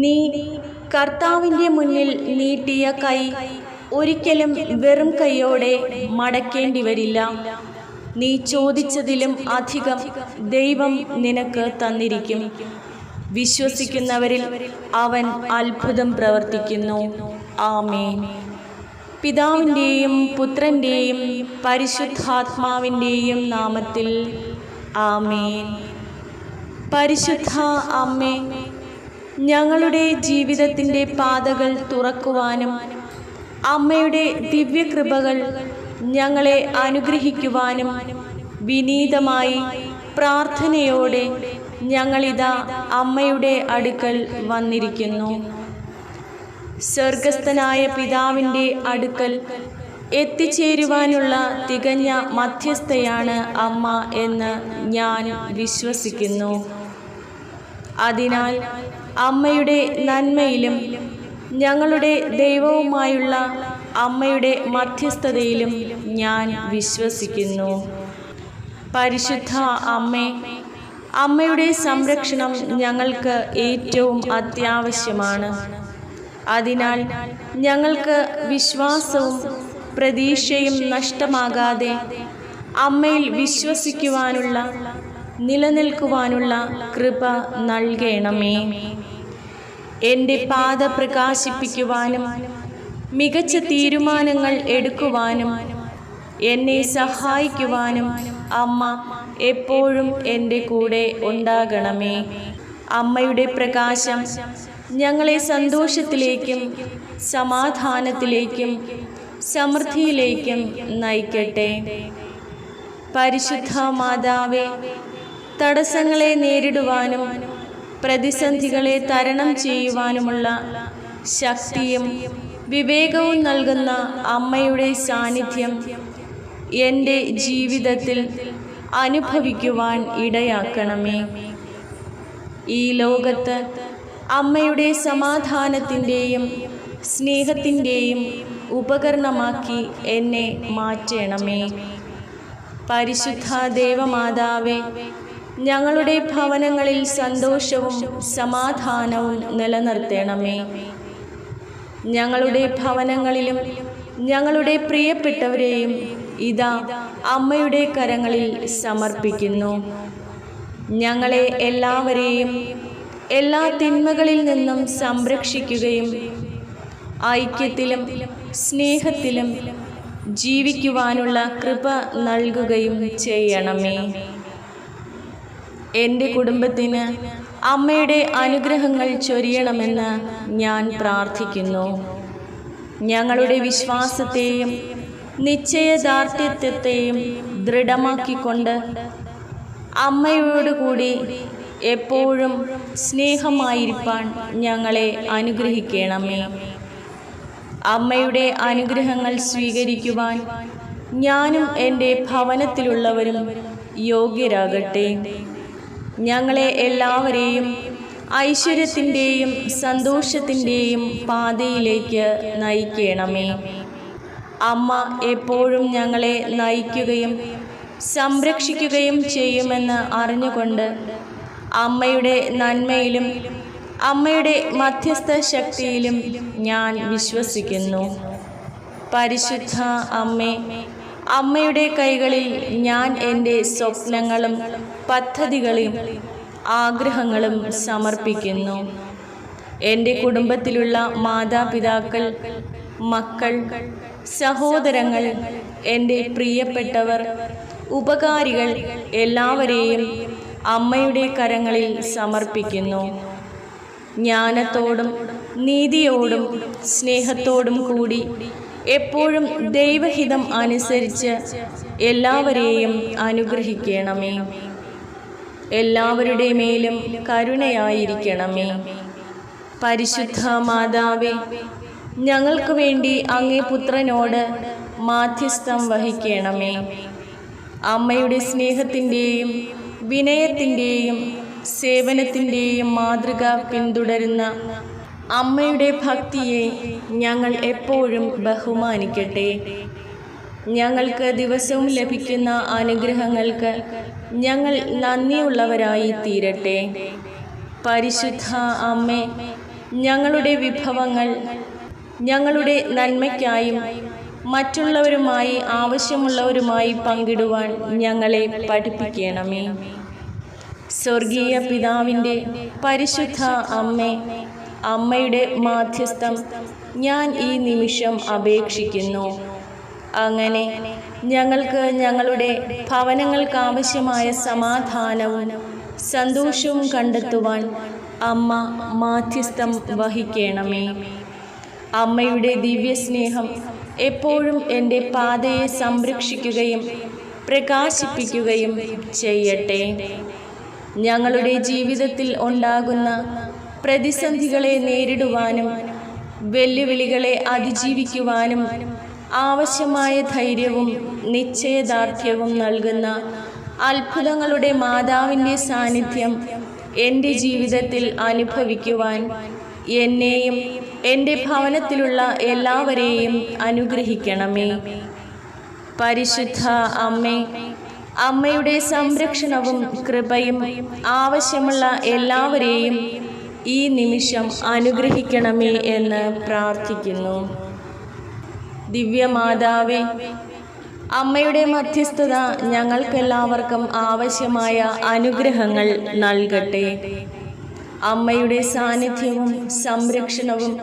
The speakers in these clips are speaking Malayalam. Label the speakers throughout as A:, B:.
A: നീ കർത്താവിന്റെ മുന്നിൽ നീട്ടിയ കൈ ഒരിക്കലും വെറും കൈയോടെ മടക്കേണ്ടി വരില്ല. നീ ചോദിച്ചതിലും അധികം ദൈവം നിനക്ക് തന്നിരിക്കും. വിശ്വസിക്കുന്നവരിൽ അവൻ അത്ഭുതം പ്രവർത്തിക്കുന്നു. ആമേൻ. പിതാവിന്റെയും പുത്രന്റെയും പരിശുദ്ധാത്മാവിന്റെയും നാമത്തിൽ ആമേൻ. പരിശുദ്ധ അമ്മേ ഞങ്ങളുടെ ജീവിതത്തിന്റെ പാതകൾ തുറക്കുവാനും അമ്മയുടെ ദിവ്യകൃപകൾ ഞങ്ങളെ അനുഗ്രഹിക്കുവാനും വിനീതമായി പ്രാർത്ഥനയോടെ ഞങ്ങളിതാ അമ്മയുടെ അടുക്കൽ വന്നിരിക്കുന്നു. സ്വർഗസ്ഥനായ പിതാവിന്റെ അടുക്കൽ എത്തിച്ചേരുവാനുള്ള തികഞ്ഞ മധ്യസ്ഥയാണ് അമ്മ എന്ന് ഞാൻ വിശ്വസിക്കുന്നു. അതിനാൽ അമ്മയുടെ നന്മയിലും ഞങ്ങളുടെ ദൈവവുമായുള്ള അമ്മയുടെ മധ്യസ്ഥതയിലും ഞാൻ വിശ്വസിക്കുന്നു. പരിശുദ്ധ അമ്മേ അമ്മയുടെ സംരക്ഷണം ഞങ്ങൾക്ക് ഏറ്റവും അത്യാവശ്യമാണ്. അതിനാൽ ഞങ്ങൾക്ക് വിശ്വാസവും പ്രതീക്ഷയും നഷ്ടമാകാതെ അമ്മയിൽ വിശ്വസിക്കുവാനുള്ള നിലനിൽക്കുവാനുള്ള കൃപ നൽകണമേ. എന്റെ പാത പ്രകാശിപ്പിക്കുവാനും മികച്ച തീരുമാനങ്ങൾ എടുക്കുവാനും എന്നെ സഹായിക്കുവാനും അമ്മ എപ്പോഴും എന്റെ കൂടെ ഉണ്ടാകണമേ. അമ്മയുടെ പ്രകാശം ഞങ്ങളെ സന്തോഷത്തിലേക്കും സമാധാനത്തിലേക്കും സമൃദ്ധിയിലേക്കും നയിക്കട്ടെ. പരിശുദ്ധ മാതാവേ തടസ്സങ്ങളെ നേരിടുവാനും പ്രതിസന്ധികളെ തരണം ചെയ്യുവാനുമുള്ള ശക്തിയും വിവേകവും നൽകുന്ന അമ്മയുടെ സാന്നിധ്യം എന്റെ ജീവിതത്തിൽ അനുഭവിക്കുവാൻ ഇടയാക്കണമേ. ഈ ലോകത്ത് അമ്മയുടെ സമാധാനത്തിന്റെയും സ്നേഹത്തിന്റെയും ഉപകരണമാക്കി എന്നെ മാറ്റണമേ. പരിശുദ്ധ ദേവമാതാവേ ഞങ്ങളുടെ ഭവനങ്ങളിൽ സന്തോഷവും സമാധാനവും നിലനിർത്തണമേ. ഞങ്ങളുടെ ഭവനങ്ങളിലും ഞങ്ങളുടെ പ്രിയപ്പെട്ടവരെയും ഇതാ അമ്മയുടെ കരങ്ങളിൽ സമർപ്പിക്കുന്നു. ഞങ്ങളെ എല്ലാവരെയും എല്ലാ തിന്മകളിൽ നിന്നും സംരക്ഷിക്കുകയും ഐക്യത്തിലും സ്നേഹത്തിലും ജീവിക്കുവാനുള്ള കൃപ നൽകുകയും ചെയ്യണമേ. എന്റെ കുടുംബത്തിന് അമ്മയുടെ അനുഗ്രഹങ്ങൾ ചൊരിയണമെന്ന് ഞാൻ പ്രാർത്ഥിക്കുന്നു. ഞങ്ങളുടെ വിശ്വാസത്തെയും നിശ്ചയദാർഢ്യത്വത്തെയും ദൃഢമാക്കിക്കൊണ്ട് അമ്മയോടുകൂടി എപ്പോഴും സ്നേഹമായിരിക്കാൻ ഞങ്ങളെ അനുഗ്രഹിക്കണമേ. അമ്മയുടെ അനുഗ്രഹങ്ങൾ സ്വീകരിക്കുവാൻ ഞാനും എന്റെ ഭവനത്തിലുള്ളവരും യോഗ്യരാകട്ടെ. ഞങ്ങളെ എല്ലാവരെയും ഐശ്വര്യത്തിന്റെയും സന്തോഷത്തിന്റെയും പാതയിലേക്ക് നയിക്കണമേ. അമ്മ എപ്പോഴും ഞങ്ങളെ നയിക്കുകയും സംരക്ഷിക്കുകയും ചെയ്യുമെന്ന് അറിഞ്ഞുകൊണ്ട് അമ്മയുടെ നന്മയിലും അമ്മയുടെ മധ്യസ്ഥ ശക്തിയിലും ഞാൻ വിശ്വസിക്കുന്നു. പരിശുദ്ധ അമ്മേ അമ്മയുടെ കൈകളിൽ ഞാൻ എന്റെ സ്വപ്നങ്ങളും പദ്ധതികളും ആഗ്രഹങ്ങളും സമർപ്പിക്കുന്നു. എന്റെ കുടുംബത്തിലുള്ള മാതാപിതാക്കൾ മക്കൾ സഹോദരങ്ങൾ എന്റെ പ്രിയപ്പെട്ടവർ ഉപകാരികൾ എല്ലാവരെയും അമ്മയുടെ കരങ്ങളിൽ സമർപ്പിക്കുന്നു. ജ്ഞാനത്തോടും നീതിയോടും സ്നേഹത്തോടും കൂടി എപ്പോഴും ദൈവഹിതം അനുസരിച്ച് എല്ലാവരെയും അനുഗ്രഹിക്കണമേ. എല്ലാവരുടെ മേലും കരുണയായിരിക്കണമേ. പരിശുദ്ധ മാതാവേ ഞങ്ങൾക്ക് വേണ്ടി അങ്ങേ പുത്രനോട് മാധ്യസ്ഥം വഹിക്കണമേ. അമ്മയുടെ സ്നേഹത്തിന്റെയും വിനയത്തിന്റെയും സേവനത്തിന്റെയും മാതൃക പിന്തുടരുന്ന അമ്മയുടെ ഭക്തിയെ ഞങ്ങൾ എപ്പോഴും ബഹുമാനിക്കട്ടെ. ഞങ്ങൾക്ക് ദിവസവും ലഭിക്കുന്ന അനുഗ്രഹങ്ങൾക്ക് ഞങ്ങൾ നന്ദിയുള്ളവരായി തീരട്ടെ. പരിശുദ്ധ അമ്മേ ഞങ്ങളുടെ വിഭവങ്ങൾ ഞങ്ങളുടെ നന്മയ്ക്കായും മറ്റുള്ളവരുമായി ആവശ്യമുള്ളവരുമായി പങ്കിടുവാൻ ഞങ്ങളെ പഠിപ്പിക്കണമേ. സ്വർഗീയ പിതാവിന്റെ പരിശുദ്ധ അമ്മേ അമ്മയുടെ മാധ്യസ്ഥം ഞാൻ ഈ നിമിഷം അപേക്ഷിക്കുന്നു. അങ്ങനെ ഞങ്ങൾക്ക് ഞങ്ങളുടെ ഭവനങ്ങൾക്കാവശ്യമായ സമാധാനവും സന്തോഷവും കണ്ടെത്തുവാൻ അമ്മ മാധ്യസ്ഥം വഹിക്കണമേ. അമ്മയുടെ ദിവ്യസ്നേഹം എപ്പോഴും എന്റെ പാതയെ സംരക്ഷിക്കുകയും പ്രകാശിപ്പിക്കുകയും ചെയ്യട്ടെ. ഞങ്ങളുടെ ജീവിതത്തിൽ ഉണ്ടാകുന്ന പ്രതിസന്ധികളെ നേരിടുവാനും വെല്ലുവിളികളെ അതിജീവിക്കുവാനും ആവശ്യമായ ധൈര്യവും നിശ്ചയദാർഢ്യവും നൽകുന്ന അത്ഭുതങ്ങളുടെ മാതാവിന്റെ സാന്നിധ്യം എന്റെ ജീവിതത്തിൽ അനുഭവിക്കുവാൻ എന്നെയും എന്റെ ഭവനത്തിലുള്ള എല്ലാവരെയും അനുഗ്രഹിക്കണമേ. പരിശുദ്ധ അമ്മേ അമ്മയുടെ സംരക്ഷണവും കൃപയും ആവശ്യമുള്ള എല്ലാവരെയും ഈ നിമിഷം അനുഗ്രഹിക്കണമേ എന്ന് പ്രാർത്ഥിക്കുന്നു. ദിവ്യമാതാവേ അമ്മയുടെ മധ്യസ്ഥത ഞങ്ങൾക്കെല്ലാവർക്കും ആവശ്യമായ അനുഗ്രഹങ്ങൾ നൽകട്ടെ. അമ്മയുടെ സാന്നിധ്യവും സംരക്ഷണവും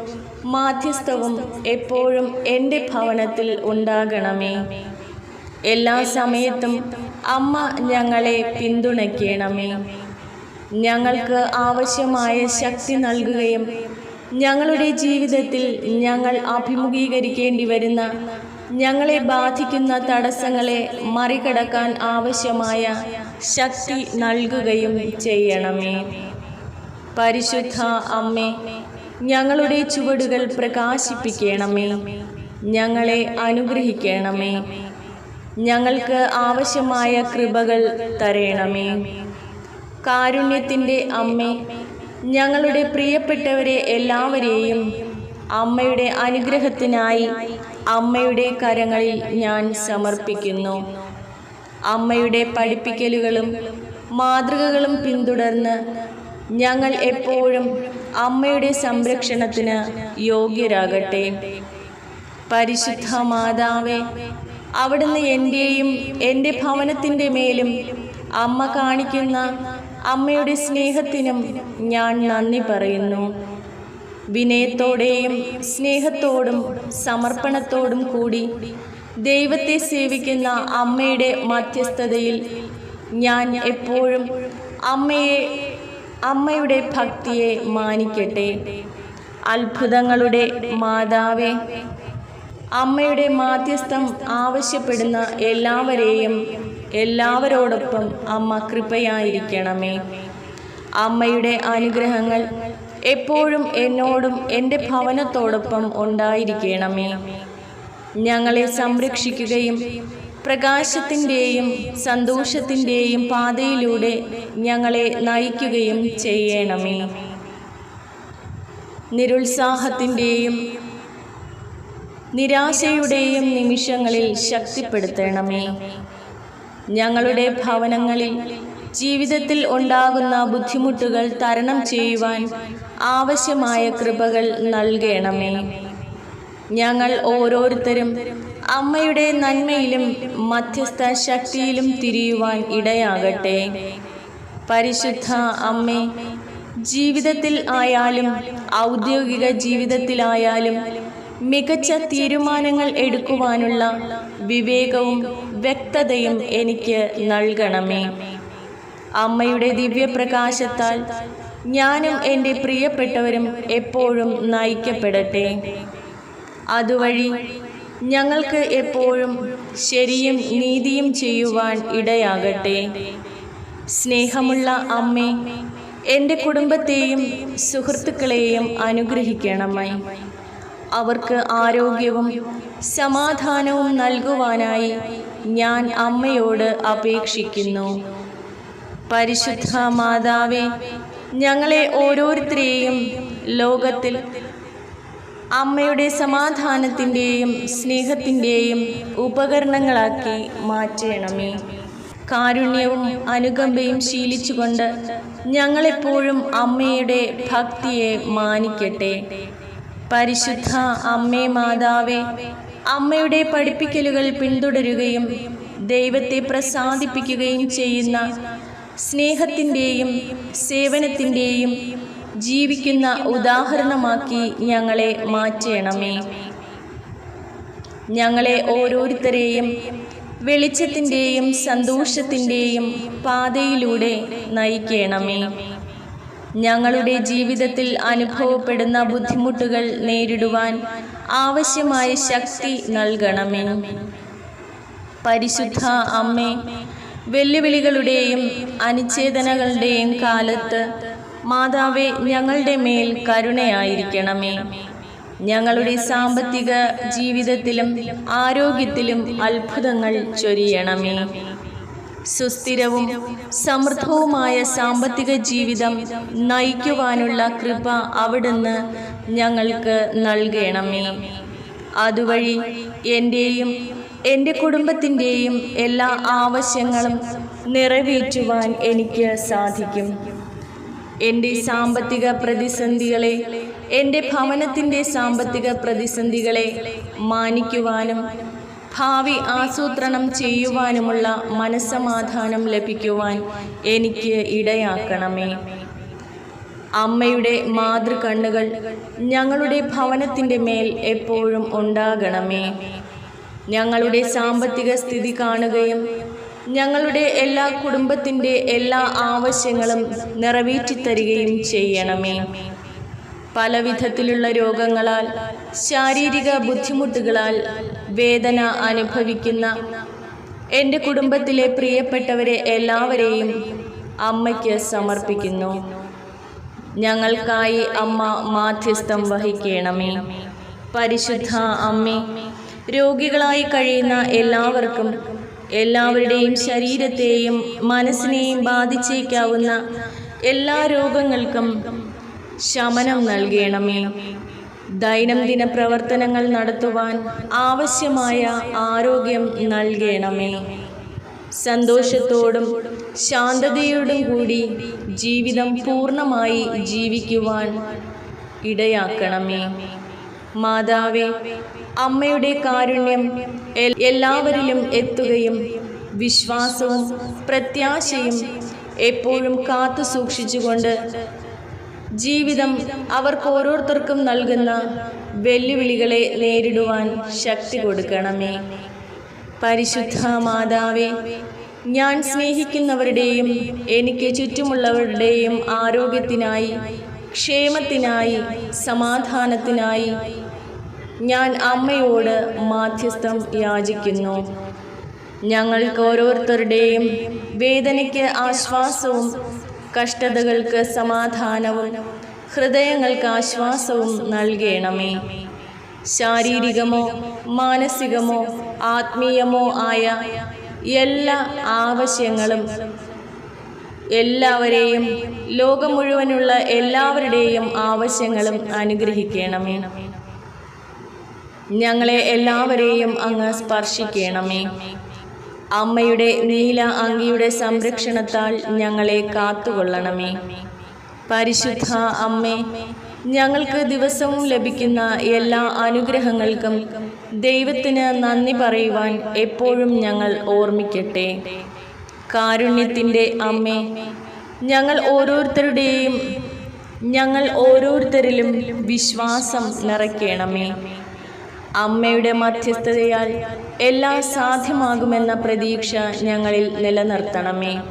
A: മാധ്യസ്ഥവും എപ്പോഴും എന്റെ ഭവനത്തിൽ ഉണ്ടാകണമേ. എല്ലാ സമയത്തും അമ്മ ഞങ്ങളെ പിന്തുണയ്ക്കണമേ. ഞങ്ങൾക്ക് ആവശ്യമായ ശക്തി നൽകുകയും ഞങ്ങളുടെ ജീവിതത്തിൽ ഞങ്ങൾ അഭിമുഖീകരിക്കേണ്ടി വരുന്ന ഞങ്ങളെ ബാധിക്കുന്ന തടസ്സങ്ങളെ മറികടക്കാൻ ആവശ്യമായ ശക്തി നൽകുകയും ചെയ്യണമേ. പരിശുദ്ധ അമ്മേ ഞങ്ങളുടെ ചുവടുകൾ പ്രകാശിപ്പിക്കണമേ. ഞങ്ങളെ അനുഗ്രഹിക്കണമേ. ഞങ്ങൾക്ക് ആവശ്യമായ കൃപകൾ തരയണമേ കാരുണ്യത്തിന്റെ അമ്മ ഞങ്ങളുടെ പ്രിയപ്പെട്ടവരെ എല്ലാവരെയും അമ്മയുടെ അനുഗ്രഹത്തിനായി അമ്മയുടെ കരങ്ങളിൽ ഞാൻ സമർപ്പിക്കുന്നു. അമ്മയുടെ പഠിപ്പിക്കലുകളും മാതൃകകളും പിന്തുടർന്ന് ഞങ്ങൾ എപ്പോഴും അമ്മയുടെ സംരക്ഷണത്തിന് യോഗ്യരാകട്ടെ. പരിശുദ്ധ മാതാവേ അവിടുന്ന് എന്റെയും എന്റെ ഭവനത്തിന്റെ മേലും അമ്മ കാണിക്കുന്ന അമ്മയുടെ സ്നേഹത്തിനും ഞാൻ നന്ദി പറയുന്നു. വിനയത്തോടെയും സ്നേഹത്തോടും സമർപ്പണത്തോടും കൂടി ദൈവത്തെ സേവിക്കുന്ന അമ്മയുടെ മധ്യസ്ഥതയിൽ ഞാൻ എപ്പോഴും അമ്മയെ അമ്മയുടെ ഭക്തിയെ മാനിക്കട്ടെ. അത്ഭുതങ്ങളുടെ മാതാവേ അമ്മയുടെ മാധ്യസ്ഥം ആവശ്യപ്പെടുന്ന എല്ലാവരെയും എല്ലാവരോടൊപ്പം അമ്മ കൃപയായിരിക്കണമേ. അമ്മയുടെ അനുഗ്രഹങ്ങൾ എപ്പോഴും എന്നോടും എന്റെ ഭവനത്തോടൊപ്പം ഉണ്ടായിരിക്കണമേ. ഞങ്ങളെ സംരക്ഷിക്കുകയും പ്രകാശത്തിന്റെയും സന്തോഷത്തിന്റെയും പാതയിലൂടെ ഞങ്ങളെ നയിക്കുകയും ചെയ്യണമേ. നിരുത്സാഹത്തിന്റെയും നിരാശയുടെയും നിമിഷങ്ങളിൽ ശക്തിപ്പെടുത്തണമേ. ഞങ്ങളുടെ ഭവനങ്ങളിൽ ജീവിതത്തിൽ ഉണ്ടാകുന്ന ബുദ്ധിമുട്ടുകൾ തരണം ചെയ്യുവാൻ ആവശ്യമായ കൃപകൾ നൽകണമേ. ഞങ്ങൾ ഓരോരുത്തരും അമ്മയുടെ നന്മയിലും മധ്യസ്ഥ ശക്തിയിലും തിരിയുവാൻ ഇടയാകട്ടെ. പരിശുദ്ധ അമ്മേ ജീവിതത്തിൽ ആയാലും ഔദ്യോഗിക ജീവിതത്തിലായാലും മികച്ച തീരുമാനങ്ങൾ എടുക്കുവാനുള്ള വിവേകവും വ്യക്തതയും എനിക്ക് നൽകണമേ. അമ്മയുടെ ദിവ്യപ്രകാശത്താൽ ഞാനും എന്റെ പ്രിയപ്പെട്ടവരും എപ്പോഴും നയിക്കപ്പെടട്ടെ. അതുവഴി ഞങ്ങൾക്ക് എപ്പോഴും ശരിയും നീതിയും ചെയ്യുവാൻ ഇടയാകട്ടെ. സ്നേഹമുള്ള അമ്മേ എന്റെ കുടുംബത്തെയും സുഹൃത്തുക്കളെയും അനുഗ്രഹിക്കണമേ. അവർക്ക് ആരോഗ്യവും സമാധാനവും നൽകുവാനായി ഞാൻ അമ്മയോട് അപേക്ഷിക്കുന്നു. പരിശുദ്ധ മാതാവേ ഞങ്ങളെ ഓരോരുത്തരെയും ലോകത്തിൽ അമ്മയുടെ സമാധാനത്തിന്റെയും സ്നേഹത്തിന്റെയും ഉപകരണങ്ങളാക്കി മാറ്റണമേ. കാരുണ്യവും അനുകമ്പയും ശീലിച്ചുകൊണ്ട് ഞങ്ങളെപ്പോഴും അമ്മയുടെ ഭക്തിയെ മാനിക്കട്ടെ. പരിശുദ്ധ അമ്മേ മാതാവേ അമ്മയുടെ പഠിപ്പിക്കലുകൾ പിന്തുടരുകയും ദൈവത്തെ പ്രസാദിപ്പിക്കുകയും ചെയ്യുന്ന സ്നേഹത്തിന്റെയും സേവനത്തിന്റെയും ജീവിക്കുന്ന ഉദാഹരണമാക്കി ഞങ്ങളെ മാറ്റണമേ. ഞങ്ങളെ ഓരോരുത്തരെയും വെളിച്ചത്തിന്റെയും സന്തോഷത്തിന്റെയും പാതയിലൂടെ നയിക്കണമേ. ഞങ്ങളുടെ ജീവിതത്തിൽ അനുഭവപ്പെടുന്ന ബുദ്ധിമുട്ടുകൾ നേരിടുവാൻ ആവശ്യമായ ശക്തി നൽകണമേ. പരിശുദ്ധ അമ്മേ വെല്ലുവിളികളുടെയും അനുച്ഛേദനകളുടെയും കാലത്ത് മാതാവെ ഞങ്ങളുടെ മേൽ കരുണയായിരിക്കണമേ. ഞങ്ങളുടെ സാമ്പത്തിക ജീവിതത്തിലും ആരോഗ്യത്തിലും അത്ഭുതങ്ങൾ ചൊരിയണമേ. സുസ്ഥിരവും സമൃദ്ധവുമായ സാമ്പത്തിക ജീവിതം നയിക്കുവാനുള്ള കൃപ അവിടുന്ന് ഞങ്ങൾക്ക് നൽകണമേ. അതുവഴി എന്റെയും എന്റെ കുടുംബത്തിന്റെയും എല്ലാ ആവശ്യങ്ങളും നിറവേറ്റുവാൻ എനിക്ക് സാധിക്കും. എന്റെ സാമ്പത്തിക പ്രതിസന്ധികളെ എന്റെ ഭവനത്തിന്റെ സാമ്പത്തിക പ്രതിസന്ധികളെ മാനിക്കുവാനും ഭാവി ആസൂത്രണം ചെയ്യുവാനുമുള്ള മനസ്സമാധാനം ലഭിക്കുവാൻ എനിക്ക് ഇടയാക്കണമേ. അമ്മയുടെ മാതൃകണ്ണുകൾ ഞങ്ങളുടെ ഭവനത്തിന്റെ മേൽ എപ്പോഴും ഉണ്ടാകണമേ. ഞങ്ങളുടെ സാമ്പത്തിക സ്ഥിതി കാണുകയും ഞങ്ങളുടെ എല്ലാ കുടുംബത്തിന്റെ എല്ലാ ആവശ്യങ്ങളും നിറവേറ്റിത്തരികയും ചെയ്യണമേ. പലവിധത്തിലുള്ള രോഗങ്ങളാൽ ശാരീരിക ബുദ്ധിമുട്ടുകളാൽ വേദന അനുഭവിക്കുന്ന എന്റെ കുടുംബത്തിലെ പ്രിയപ്പെട്ടവരെ എല്ലാവരെയും അമ്മയ്ക്ക് സമർപ്പിക്കുന്നു. ഞങ്ങൾക്കായി അമ്മ മാധ്യസ്ഥം വഹിക്കണമേ. പരിശുദ്ധ അമ്മേ രോഗികളായി കഴിയുന്ന എല്ലാവർക്കും എല്ലാവരുടെയും ശരീരത്തെയും മനസ്സിനെയും ബാധിച്ചേക്കാവുന്ന എല്ലാ രോഗങ്ങൾക്കും ശമനം നൽകണമേ. ദൈനംദിന പ്രവർത്തനങ്ങൾ നടത്തുവാൻ ആവശ്യമായ ആരോഗ്യം നൽകണമേ. സന്തോഷത്തോടും ശാന്തതയോടും കൂടി ജീവിതം പൂർണമായി ജീവിക്കുവാൻ ഇടയാക്കണമേ. മാതാവേ അമ്മയുടെ കാരുണ്യം എല്ലാവരിലും എത്തുകയും വിശ്വാസവും പ്രത്യാശയും എപ്പോഴും കാത്തു സൂക്ഷിച്ചുകൊണ്ട് ജീവിതം അവർക്ക് ഓരോരുത്തർക്കും നൽകുന്ന വെല്ലുവിളികളെ നേരിടുവാൻ ശക്തി കൊടുക്കണമേ. പരിശുദ്ധ മാതാവേ ഞാൻ സ്നേഹിക്കുന്നവരുടെയും എനിക്ക് ചുറ്റുമുള്ളവരുടെയും ആരോഗ്യത്തിനായി ക്ഷേമത്തിനായി സമാധാനത്തിനായി ഞാൻ അമ്മയോട് മാധ്യസ്ഥം യാചിക്കുന്നു. ഞങ്ങൾക്ക് ഓരോരുത്തരുടെയും വേദനയ്ക്ക് ആശ്വാസവും കഷ്ടതകൾക്ക് സമാധാനവും ഹൃദയങ്ങൾക്ക് ആശ്വാസവും നൽകണമേ. ശാരീരികമോ മാനസികമോ ആത്മീയമോ ആയ എല്ലാ ആവശ്യങ്ങളും എല്ലാവരെയും ലോകം മുഴുവനുള്ള എല്ലാവരുടെയും ആവശ്യങ്ങളും അനുഗ്രഹിക്കണമേ. ഞങ്ങളെ എല്ലാവരെയും അങ്ങ് സ്പർശിക്കണമേ. അമ്മയുടെ നീല അങ്കിയുടെ സംരക്ഷണത്താൽ ഞങ്ങളെ കാത്തുകൊള്ളണമേ. പരിശുദ്ധ അമ്മേ ഞങ്ങൾക്ക് ദിവസവും ലഭിക്കുന്ന എല്ലാ അനുഗ്രഹങ്ങൾക്കും ദൈവത്തിന് നന്ദി പറയുവാൻ എപ്പോഴും ഞങ്ങൾ ഓർമ്മിക്കട്ടെ. കാരുണ്യത്തിന്റെ അമ്മേ ഞങ്ങൾ ഓരോരുത്തരുടെയും ഞങ്ങൾ ഓരോരുത്തരിലും വിശ്വാസം നിറയ്ക്കണമേ. അമ്മയുടെ മധ്യസ്ഥതയാൽ എല്ലാം സാധ്യമാകുമെന്ന പ്രതീക്ഷ ഞങ്ങളിൽ നിലനിർത്തണമേ.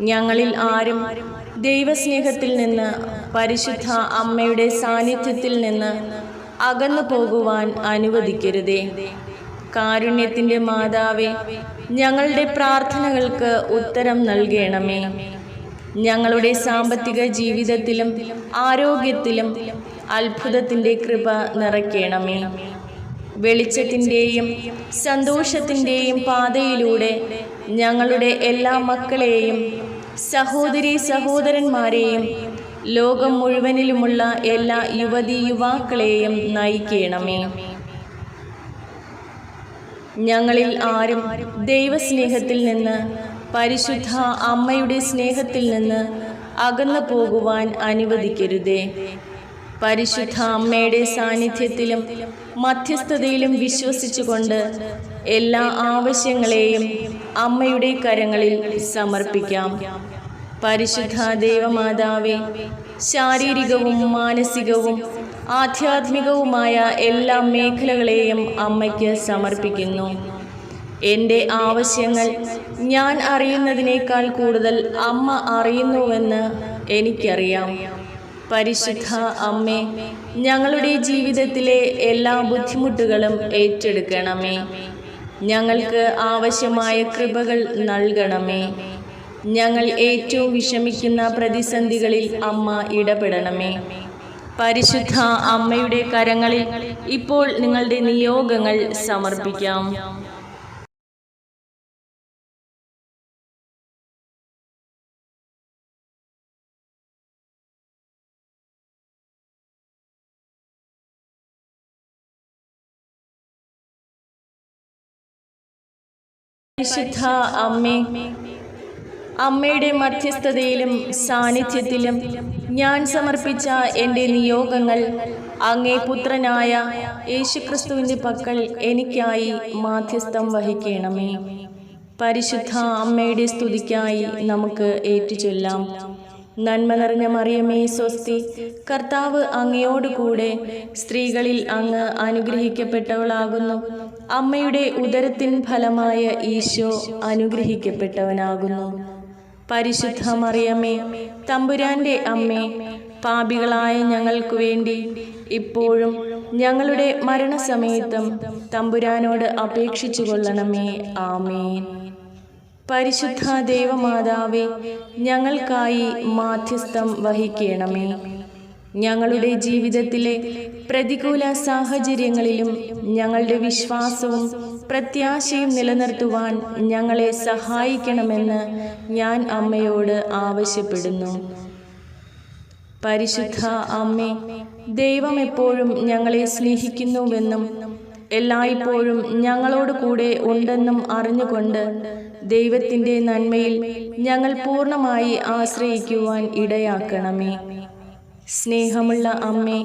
A: ഞങ്ങളിൽ ആരും ദൈവസ്നേഹത്തിൽ നിന്ന് പരിശുദ്ധ അമ്മയുടെ സാന്നിധ്യത്തിൽ നിന്ന് അകന്നു പോകുവാൻ അനുവദിക്കരുതേ. കാരുണ്യത്തിന്റെ മാതാവേ ഞങ്ങളുടെ പ്രാർത്ഥനകൾക്ക് ഉത്തരം നൽകണമേ. ഞങ്ങളുടെ സാമ്പത്തിക ജീവിതത്തിലും ആരോഗ്യത്തിലും അത്ഭുതത്തിന്റെ കൃപ നിറയ്ക്കണമേ. വെളിച്ചത്തിന്റെയും സന്തോഷത്തിന്റെയും പാതയിലൂടെ ഞങ്ങളുടെ എല്ലാ മക്കളെയും സഹോദരി സഹോദരന്മാരെയും ലോകം മുഴുവനിലുമുള്ള എല്ലാ യുവതി യുവാക്കളെയും നയിക്കണമേ. ഞങ്ങളിൽ ആരും ദൈവസ്നേഹത്തിൽ നിന്ന് പരിശുദ്ധ അമ്മയുടെ സ്നേഹത്തിൽ നിന്ന് അകന്നു പോകുവാൻ അനുവദിക്കരുതേ. പരിശുദ്ധ അമ്മയുടെ സാന്നിധ്യത്തിലും മധ്യസ്ഥതയിലും വിശ്വസിച്ചുകൊണ്ട് എല്ലാ ആവശ്യങ്ങളെയും അമ്മയുടെ കരങ്ങളിൽ സമർപ്പിക്കാം. പരിശുദ്ധ ദേവമാതാവേ ശാരീരികവും മാനസികവും ആധ്യാത്മികവുമായ എല്ലാ മേഖലകളെയും അമ്മയ്ക്ക് സമർപ്പിക്കുന്നു. എന്റെ ആവശ്യങ്ങൾ ഞാൻ അറിയുന്നതിനേക്കാൾ കൂടുതൽ അമ്മ അറിയുന്നുവെന്ന് എനിക്കറിയാം. പരിശുദ്ധ അമ്മേ ഞങ്ങളുടെ ജീവിതത്തിലെ എല്ലാ ബുദ്ധിമുട്ടുകളും ഏറ്റെടുക്കണമേ. ഞങ്ങൾക്ക് ആവശ്യമായ കൃപകൾ നൽകണമേ. ഞങ്ങൾ ഏറ്റവും വിഷമിക്കുന്ന പ്രതിസന്ധികളിൽ അമ്മ ഇടപെടണമേ. പരിശുദ്ധ അമ്മയുടെ കരങ്ങളിൽ ഇപ്പോൾ നിങ്ങളുടെ നിയോഗങ്ങൾ സമർപ്പിക്കാം. പരിശുദ്ധ അമ്മേ അമ്മയുടെ മധ്യസ്ഥതയിലും സാന്നിധ്യത്തിലും ഞാൻ സമർപ്പിച്ച എന്റെ നിയോഗങ്ങൾ അങ്ങേ പുത്രനായ യേശുക്രിസ്തുവിന്റെ പക്കൽ എനിക്കായി മാധ്യസ്ഥം വഹിക്കണമേ. പരിശുദ്ധ അമ്മയുടെ സ്തുതിക്കായി നമുക്ക് ഏറ്റുചൊല്ലാം. നന്മ നിറഞ്ഞ മറിയമേ സ്വസ്തി കർത്താവ് അങ്ങയോടുകൂടെ സ്ത്രീകളിൽ അങ്ങ് അനുഗ്രഹിക്കപ്പെട്ടവളാകുന്നു. അമ്മയുടെ ഉദരത്തിൻ ഫലമായ ഈശോ അനുഗ്രഹിക്കപ്പെട്ടവനാകുന്നു. പരിശുദ്ധ മറിയമ്മേ തമ്പുരാന്റെ അമ്മേ പാപികളായ ഞങ്ങൾക്ക് വേണ്ടി ഇപ്പോഴും ഞങ്ങളുടെ മരണസമയത്തും തമ്പുരാനോട് അപേക്ഷിച്ചു കൊള്ളണമേ ആമേൻ. പരിശുദ്ധ ദേവമാതാവേ ഞങ്ങൾക്കായി മാധ്യസ്ഥം വഹിക്കണമേ. ഞങ്ങളുടെ ജീവിതത്തിലെ പ്രതികൂല സാഹചര്യങ്ങളിലും ഞങ്ങളുടെ വിശ്വാസവും പ്രത്യാശയും നിലനിർത്തുവാൻ ഞങ്ങളെ സഹായിക്കണമെന്ന് ഞാൻ അമ്മയോട് ആവശ്യപ്പെടുന്നു. പരിശുദ്ധ അമ്മേ ദൈവം എപ്പോഴും ഞങ്ങളെ സ്നേഹിക്കുന്നുവെന്നും എല്ലായ്പ്പോഴും ഞങ്ങളോട് കൂടെ ഉണ്ടെന്നും അറിഞ്ഞുകൊണ്ട് ദൈവത്തിന്റെ നന്മയിൽ ഞങ്ങൾ പൂർണമായി ആശ്രയിക്കുവാൻ ഇടയാക്കണമേ. സ്നേഹമുള്ള അമ്മേ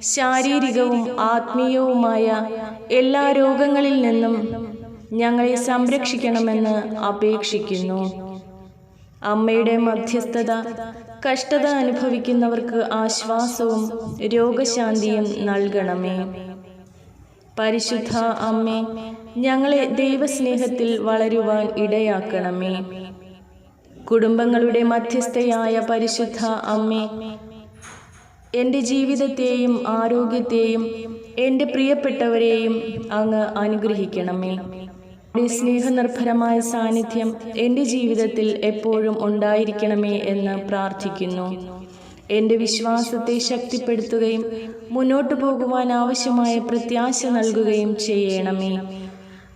A: ശാരീരികവും ആത്മീയവുമായ എല്ലാ രോഗങ്ങളിൽ നിന്നും ഞങ്ങളെ സംരക്ഷിക്കണമെന്ന് അപേക്ഷിക്കുന്നു. അമ്മയുടെ മധ്യസ്ഥത കഷ്ടത അനുഭവിക്കുന്നവർക്ക് ആശ്വാസവും രോഗശാന്തിയും നൽകണമേ. പരിശുദ്ധ അമ്മേ ഞങ്ങളെ ദൈവസ്നേഹത്തിൽ വളരുവാൻ ഇടയാക്കണമേ. കുടുംബങ്ങളുടെ മധ്യസ്ഥയായ പരിശുദ്ധ അമ്മേ എന്റെ ജീവിതത്തെയും ആരോഗ്യത്തെയും എന്റെ പ്രിയപ്പെട്ടവരെയും അങ്ങ് അനുഗ്രഹിക്കണമേ. സ്നേഹനിർഭരമായ സാന്നിധ്യം എന്റെ ജീവിതത്തിൽ എപ്പോഴും ഉണ്ടായിരിക്കണമേ എന്ന് പ്രാർത്ഥിക്കുന്നു. എന്റെ വിശ്വാസത്തെ ശക്തിപ്പെടുത്തുകയും മുന്നോട്ടു പോകുവാൻ ആവശ്യമായ പ്രത്യാശ നൽകുകയും ചെയ്യണമേ.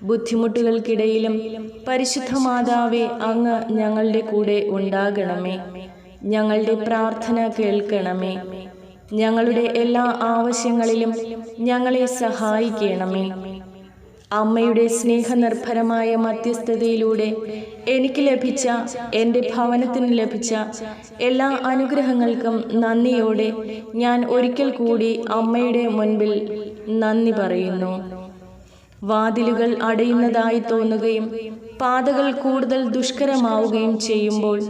A: ബുദ്ധിമുട്ടുകൾക്കിടയിലും പരിശുദ്ധ മാതാവെ അങ്ങ് ഞങ്ങളുടെ കൂടെ ഉണ്ടാകണമേ. ഞങ്ങളുടെ പ്രാർത്ഥന കേൾക്കണമേ. ഞങ്ങളുടെ എല്ലാ ആവശ്യങ്ങളിലും ഞങ്ങളെ സഹായിക്കണമേ. അമ്മയുടെ സ്നേഹനിർഭരമായ മധ്യസ്ഥതയിലൂടെ എനിക്ക് ലഭിച്ച എന്റെ ഭവനത്തിന് ലഭിച്ച എല്ലാ അനുഗ്രഹങ്ങൾക്കും നന്ദിയോടെ ഞാൻ ഒരിക്കൽ കൂടി അമ്മയുടെ മുൻപിൽ നന്ദി പറയുന്നു. വാതിലുകൾ അടയുന്നതായി തോന്നുകയും പാതകൾ കൂടുതൽ ദുഷ്കരമാവുകയും ചെയ്യുമ്പോൾ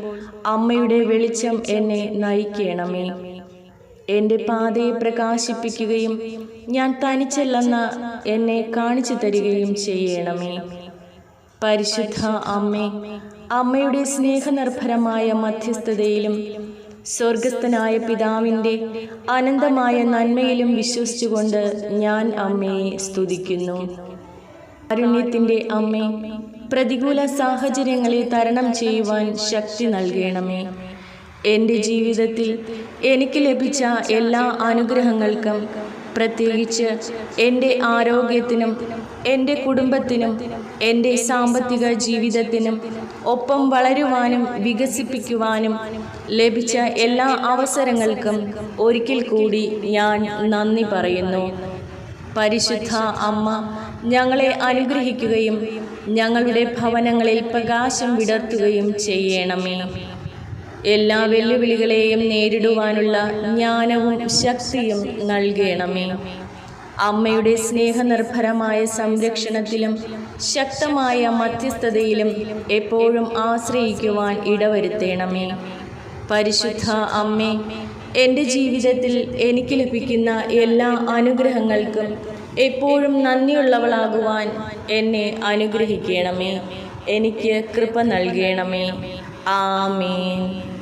A: അമ്മയുടെ വെളിച്ചം എന്നെ നയിക്കണമേ. എന്റെ പാതയെ പ്രകാശിപ്പിക്കുകയും ഞാൻ തനിച്ചല്ലെന്ന് എന്നെ കാണിച്ചു തരികയും ചെയ്യണമേ. പരിശുദ്ധ അമ്മേ അമ്മയുടെ സ്നേഹനിർഭരമായ മധ്യസ്ഥതയിലും സ്വർഗസ്ഥനായ പിതാവിന്റെ അനന്തമായ നന്മയിലും വിശ്വസിച്ചുകൊണ്ട് ഞാൻ അമ്മയെ സ്തുതിക്കുന്നു. കാരുണ്യത്തിന്റെ അമ്മേ പ്രതികൂല സാഹചര്യങ്ങളെ തരണം ചെയ്യുവാൻ ശക്തി നൽകണമേ. എന്റെ ജീവിതത്തിൽ എനിക്ക് ലഭിച്ച എല്ലാ അനുഗ്രഹങ്ങൾക്കും പ്രത്യേകിച്ച് എന്റെ ആരോഗ്യത്തിനും എന്റെ കുടുംബത്തിനും എന്റെ സാമ്പത്തിക ജീവിതത്തിനും ഒപ്പം വളരുവാനും വികസിപ്പിക്കുവാനും ലഭിച്ച എല്ലാ അവസരങ്ങൾക്കും ഒരിക്കൽ കൂടി ഞാൻ നന്ദി പറയുന്നു. പരിശുദ്ധ അമ്മ ഞങ്ങളെ അനുഗ്രഹിക്കുകയും ഞങ്ങളുടെ ഭവനങ്ങളിൽ പ്രകാശം വിടർത്തുകയും ചെയ്യണമേ. എല്ലാ വെല്ലുവിളികളെയും നേരിടുവാനുള്ള ജ്ഞാനവും ശക്തിയും നൽകണമേ. അമ്മയുടെ സ്നേഹനിർഭരമായ സംരക്ഷണത്തിലും ശക്തമായ മധ്യസ്ഥതയിലും എപ്പോഴും ആശ്രയിക്കുവാൻ ഇടവരുത്തേണമേ. പരിശുദ്ധ അമ്മേ എന്റെ ജീവിതത്തിൽ എനിക്ക് ലഭിക്കുന്ന എല്ലാ അനുഗ്രഹങ്ങൾക്കും എപ്പോഴും നന്ദിയുള്ളവളാകുവാൻ എന്നെ അനുഗ്രഹിക്കണമേ. എനിക്ക് കൃപ നൽകണമേ. ആമേൻ.